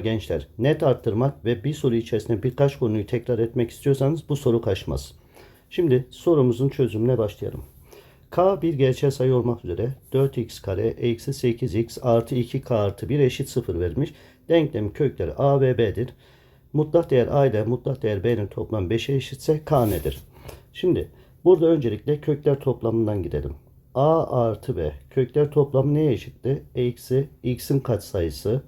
Gençler net arttırmak ve bir soru içerisinde birkaç konuyu tekrar etmek istiyorsanız bu soru kaçmaz. Şimdi sorumuzun çözümüne başlayalım. K bir gerçel sayı olmak üzere 4x kare eksi 8x artı 2k artı 1 eşit 0 verilmiş. Denklem kökleri a ve b'dir. Mutlak değer a ile mutlak değer b'nin toplamı 5'e eşitse k nedir? Şimdi burada öncelikle kökler toplamından gidelim. a artı b kökler toplamı neye eşitti? Eksi x'in katsayısı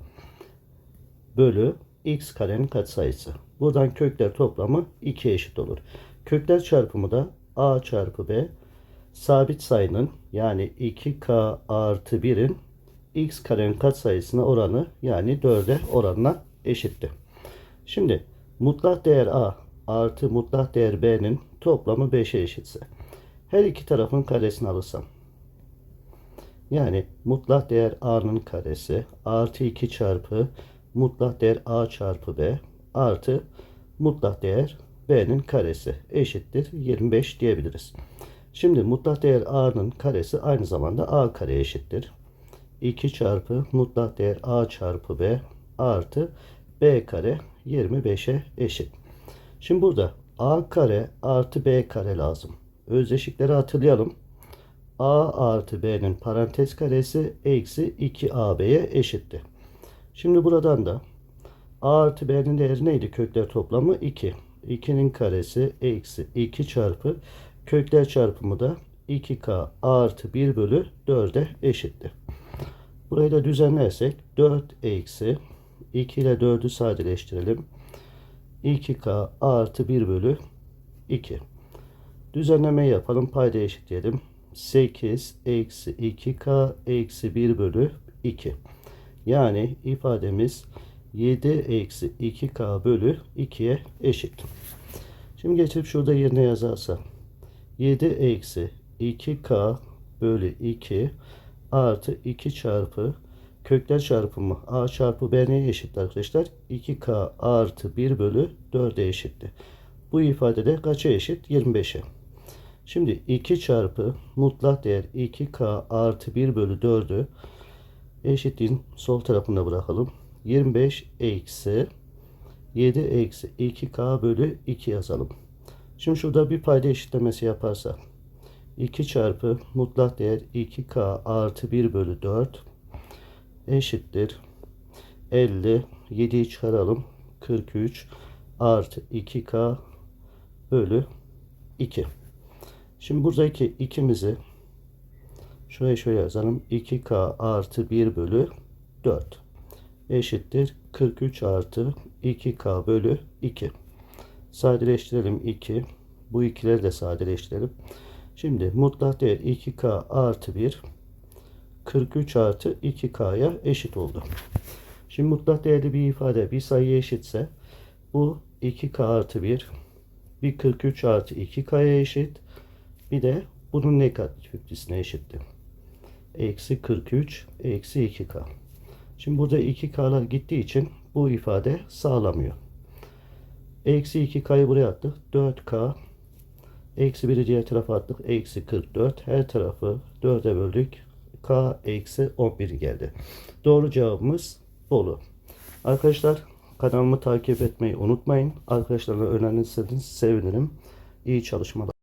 bölü x karenin katsayısı. Buradan kökler toplamı 2 eşit olur. Kökler çarpımı da a çarpı b sabit sayının yani 2k artı 1'in x karenin katsayısına oranı yani 4'e oranına eşitti. Şimdi mutlak değer a artı mutlak değer b'nin toplamı 5'e eşitse her iki tarafın karesini alırsam yani mutlak değer a'nın karesi artı 2 çarpı mutlak değer a çarpı b artı mutlak değer b'nin karesi eşittir 25 diyebiliriz. Şimdi mutlak değer a'nın karesi aynı zamanda a kare eşittir. 2 çarpı mutlak değer a çarpı b artı b kare 25'e eşit. Şimdi burada a kare artı b kare lazım. Özdeşikleri hatırlayalım. a artı b'nin parantez karesi eksi 2ab'ye eşitti. Şimdi buradan da a artı b'nin değeri neydi? Kökler toplamı 2. 2'nin karesi eksi 2 çarpı kökler çarpımı da 2k artı 1 bölü 4'e eşittir. Burayı da düzenlersek 4 eksi 2 ile 4'ü sadeleştirelim. 2k artı 1 bölü 2. Düzenleme yapalım. Payda eşitleyelim. 8 eksi 2k eksi 1 bölü 2. Yani ifademiz 7 eksi 2k bölü 2'ye eşit. Şimdi geçip şurada yerine yazarsam 7 eksi 2k bölü 2 artı 2 çarpı kökler çarpımı a çarpı b neye eşit arkadaşlar? 2k artı 1 bölü 4'e eşitti. Bu ifadede kaça eşit? 25'e. Şimdi 2 çarpı mutlak değer 2k artı 1 bölü 4'ü eşitliğin sol tarafına bırakalım. 25 eksi 7 eksi 2k bölü 2 yazalım. Şimdi şurada bir payda eşitlemesi yaparsa 2 çarpı mutlak değer 2k artı 1 bölü 4 eşittir 50 7'yi çıkaralım 43 artı 2k bölü 2 şimdi buradaki ikimizi şuraya şöyle yazalım. 2k artı 1 bölü 4 eşittir 43 artı 2k bölü 2 sadeleştirelim 2 bu ikileri de sadeleştirelim. Şimdi mutlak değer 2k artı 1 43 artı 2k'ya eşit oldu. Şimdi mutlak değerli bir ifade bir sayıya eşitse bu 2k artı 1 bir 43 artı 2k'ya eşit. Bir de bunun negatif ifadesine eşitti. Eksi 43 eksi 2k. Şimdi burada 2k'lar gittiği için bu ifade sağlamıyor. Eksi 2k'yı buraya attık. 4k eksi 1'i diğer tarafa attık. Eksi 44. Her tarafı 4'e böldük. K eksi 11 geldi. Doğru cevabımız Bolu. Arkadaşlar kanalımı takip etmeyi unutmayın. Arkadaşlarla önerinirseniz sevinirim. İyi çalışmalar.